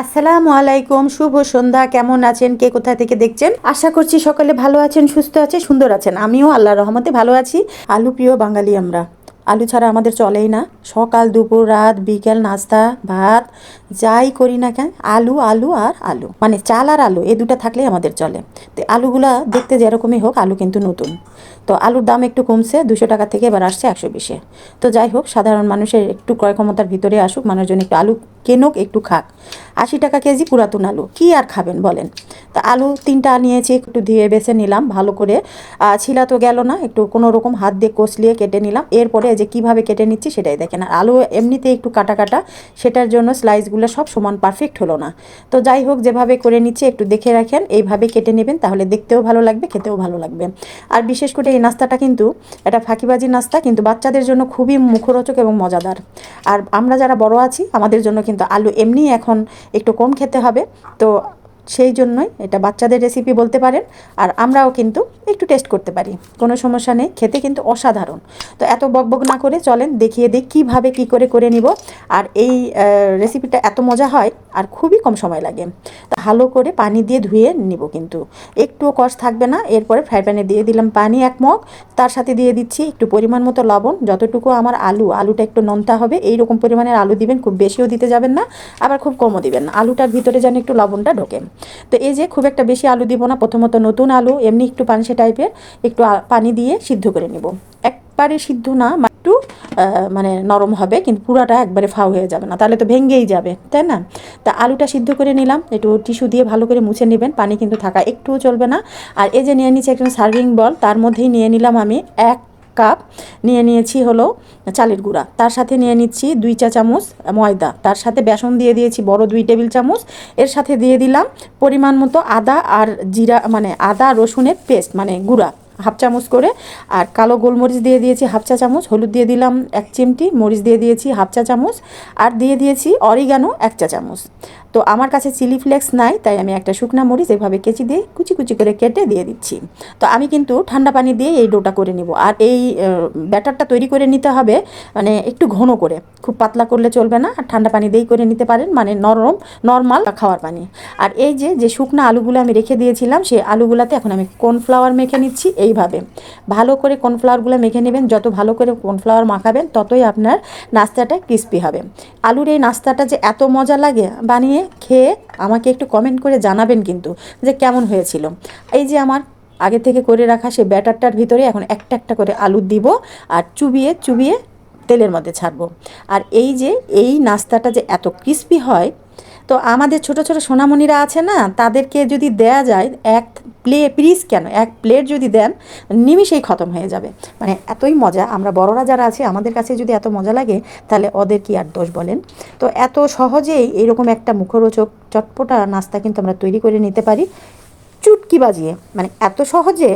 আসসালামু আলাইকুম, শুভ সন্ধ্যা। কেমন আছেন? কে কোথা থেকে দেখছেন? আশা করছি সকালে ভালো আছেন, সুস্থ আছেন, সুন্দর আছেন। আমিও আল্লাহ রহমতে ভালো আছি। আলু প্রিয় বাঙালি আমরা। আলু ছাড়া আমাদের চলেই না। সকাল, দুপুর, রাত, বিকেল, নাস্তা, ভাত, যাই করি না কেন, আলু আলু আর আলু। মানে চাল আর আলু এই দুটো থাকলেই আমাদের চলে। তো আলুগুলা দেখতে যেরকমই হোক, আলু কিন্তু নতুন। তো আলুর দাম একটু কমছে, দুশো টাকা থেকে এবার আসছে একশো বিশে। তো যাই হোক, সাধারণ মানুষের একটু ক্রয় ক্ষমতার ভিতরে আসুক, মানুষজন একটু আলু কেনুক একটু খাক। আশি টাকা কেজি পুরাতন আলু, কি আর খাবেন বলেন? তা আলু তিনটা নিয়েছি, একটু ধুয়ে বেছে নিলাম, ভালো করে। ছিলা তো গেল না, একটু কোনো রকম হাত দিয়ে কষলিয়ে কেটে নিলাম। এরপরে যে কীভাবে কেটে নিচ্ছি সেটাই দেখেন। আর আলু এমনিতে একটু কাটা কাটা, সেটার জন্য স্লাইসগুলো সব সমান পারফেক্ট হলো না। তো যাই হোক, যেভাবে করে নিচ্ছি, একটু দেখে রাখেন, এইভাবে কেটে নেবেন, তাহলে দেখতেও ভালো লাগবে, খেতেও ভালো লাগবে। আর বিশেষ করে এই নাস্তাটা কিন্তু, এটা ফাঁকিবাজি নাস্তা, কিন্তু বাচ্চাদের জন্য খুবই মুখরোচক এবং মজাদার। আর আমরা যারা বড় আছি, আমাদের জন্য কিন্তু আলু এমনি এখন একটু কম খেতে হবে। তো সেই জন্যই এটা বাচ্চাদের রেসিপি বলতে পারেন। আর আমরাও কিন্তু একটু টেস্ট করতে পারি। কোনো সমস্যা নেই, খেতে কিন্তু অসাধারণ। তো এত বকবক না করে চলেন, দেখিয়ে দিই কীভাবে কী করে করে নিব। আর এই রেসিপিটা এত মজা হয় আর খুবই কম সময় লাগে। তো ভালো করে পানি দিয়ে ধুয়ে নিব কিন্তু। একটুও কষ থাকবে না, এরপরে ফ্রাই প্যানে দিয়ে দিলাম পানি এক মগ। তার সাথে দিয়ে দিচ্ছি একটু পরিমাণ মতো লবণ, যতটুকু আমার আলু, আলুটা একটু নন্তা হবে এই রকম পরিমাণের আলু দিবেন, খুব বেশিও দিতে যাবেন না, আবার খুব কমও দিবেন না। আলুটার ভিতরে যেন একটু লবণটা ঢোকে। তো এই যে খুব একটা বেশি আলু দিব না, প্রথমত নতুন আলু, এমনি একটু পানসে টাইপের, একটু পানি দিয়ে সিদ্ধ করে নেব। একবারে সিদ্ধ না একটু মানে নরম হবে, কিন্তু পুরাটা একবারে ফাও হয়ে যাবে না, তাহলে তো ভেঙ্গেই যাবে, তাই না? তা আলুটা সিদ্ধ করে নিলাম, একটু টিস্যু দিয়ে ভালো করে মুছে নেবেন, পানি কিন্তু থাকা একটুও চলবে না। আর এই যে নিয়ে নিচ্ছি একজন সার্ভিং বল, তার মধ্যেই নিয়ে নিলাম আমি এক কাপ নিয়ে নিয়েছি হলো চালের গুঁড়া। তার সাথে নিয়ে নিচ্ছি দুই চা চামচ ময়দা। তার সাথে বেসন দিয়ে দিয়েছি বড় দুই টেবিল চামচ। এর সাথে দিয়ে দিলাম পরিমাণ মতো আদা আর জিরা মানে আদা, রসুনের পেস্ট মানে গুঁড়া, হাফ চামচ করে। আর কালো গোলমরিচ দিয়ে দিয়েছি হাফ চা চামচ। হলুদ দিয়ে দিলাম এক চিমটি। মরিচ দিয়ে দিয়েছি হাফ চা চামচ। আর দিয়ে দিয়েছি অরিগানো এক চা চামচ। তো আমার কাছে চিলি ফ্লেক্স নাই, তাই আমি একটা শুকনা মরিচ এভাবে কেচি দিয়ে কুচি কুচি করে কেটে দিয়ে দিচ্ছি। তো আমি কিন্তু ঠান্ডা পানি দিয়ে এই ডোটা করে নিব। আর এই ব্যাটারটা তৈরি করে নিতে হবে মানে একটু ঘন করে। খুব পাতলা করলে চলবে না, আর ঠান্ডা পানি দিয়েই করে নিতে পারেন মানে নরম, নর্মাল খাওয়ার পানি। আর এই যে যে শুকনা আলুগুলো আমি রেখে দিয়েছিলাম, সেই আলুগুলাতে এখন আমি কর্নফ্লাওয়ার মেখে নিচ্ছি এইভাবে। ভালো করে কর্নফ্লাওয়ারগুলো মেখে নেবেন, যত ভালো করে কর্নফ্লাওয়ার মাখাবেন, ততই আপনার নাস্তাটা ক্রিস্পি হবে। আলুর এই নাস্তাটা যে এত মজা লাগে বানিয়ে খেয়ে আমাকে একটু কমেন্ট করে জানাবেন কিন্তু যে কেমন হয়েছিল। এই যে আমার আগে থেকে করে রাখা সেই ব্যাটারটার ভিতরে এখন একটা একটা করে আলু দিব আর চুবিয়ে চুবিয়ে তেলের মধ্যে ছাড়বো। আর এই যে, এই নাস্তাটা যে এত ক্রিস্পি হয় তো আমাদের ছোট ছোট সোনামণিরা আছে না, তাদেরকে যদি দেয়া যায় এক প্লে পিস কেন, এক প্লেট যদি দেন, নিমিষেই খতম হয়ে যাবে। মানে এতই মজা, আমরা বড়রা যারা আছে, আমাদের কাছে যদি এত মজা লাগে, তাহলে ওদের কি আর দোষ বলেন? তো এত সহজেই এরকম একটা মুখরোচক চটপটা নাস্তা কিন্তু আমরা তৈরি করে নিতে পারি। চুটকি বাজিয়ে মানে এত সহজে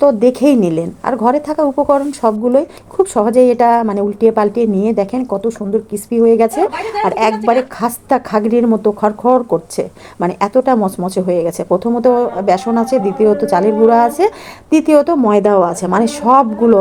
তো দেখেই নিলেন। আর ঘরে থাকা উপকরণ সবগুলোই খুব সহজেই এটা মানে উল্টিয়ে পাল্টিয়ে নিয়ে দেখেন কত সুন্দর ক্রিস্পি হয়ে গেছে। আর একবারে খাস্তা খাগড়ির মতো খড়খড় করছে। মানে এতটা মচমচে হয়ে গেছে। প্রথমত বেসন আছে, দ্বিতীয়ত চালের গুঁড়া আছে, তৃতীয়ত ময়দাও আছে। মানে সবগুলো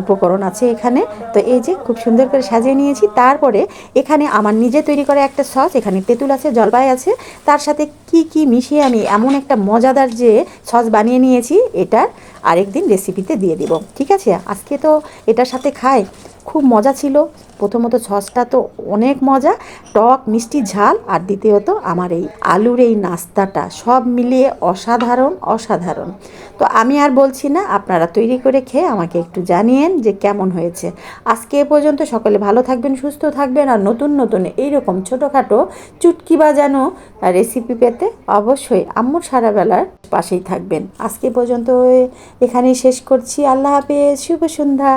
উপকরণ আছে এখানে। তো এই যে খুব সুন্দর করে সাজিয়ে নিয়েছি। তারপরে এখানে আমার নিজে তৈরি করা একটা সস, এখানে তেঁতুল আছে, জলপাই আছে। তার সাথে কি কি মিশিয়ে আমি এমন একটা মজাদার যে সস বানিয়ে নিয়েছি, এটার আরেকদিন রেসিপিতে দিয়ে দিব। ঠিক আছে? আজকে তো এটার সাথে খাই। খুব মজা ছিল। প্রথমত সসটা তো অনেক মজা। টক, মিষ্টি, ঝাল আর দ্বিতীয়ত আমার এই আলুর এই নাস্তাটা। সব মিলিয়ে অসাধারণ অসাধারণ। তো আমি আর বলছি না, আপনারা তৈরি করে খেয়ে আমাকে একটু জানিয়েন যে কেমন হয়েছে। আজকে এ পর্যন্ত সকলে ভালো থাকবেন, সুস্থ থাকবেন আর নতুন নতুন এইরকম ছোটোখাটো চুটকি বাজানো রেসিপি পেতে অবশ্যই আম্মুর সারাবেলার পাশেই থাকবেন। আজকে পর্যন্ত এখানেই শেষ করছি। আল্লাহ হাফেজ। শুভ সন্ধ্যা।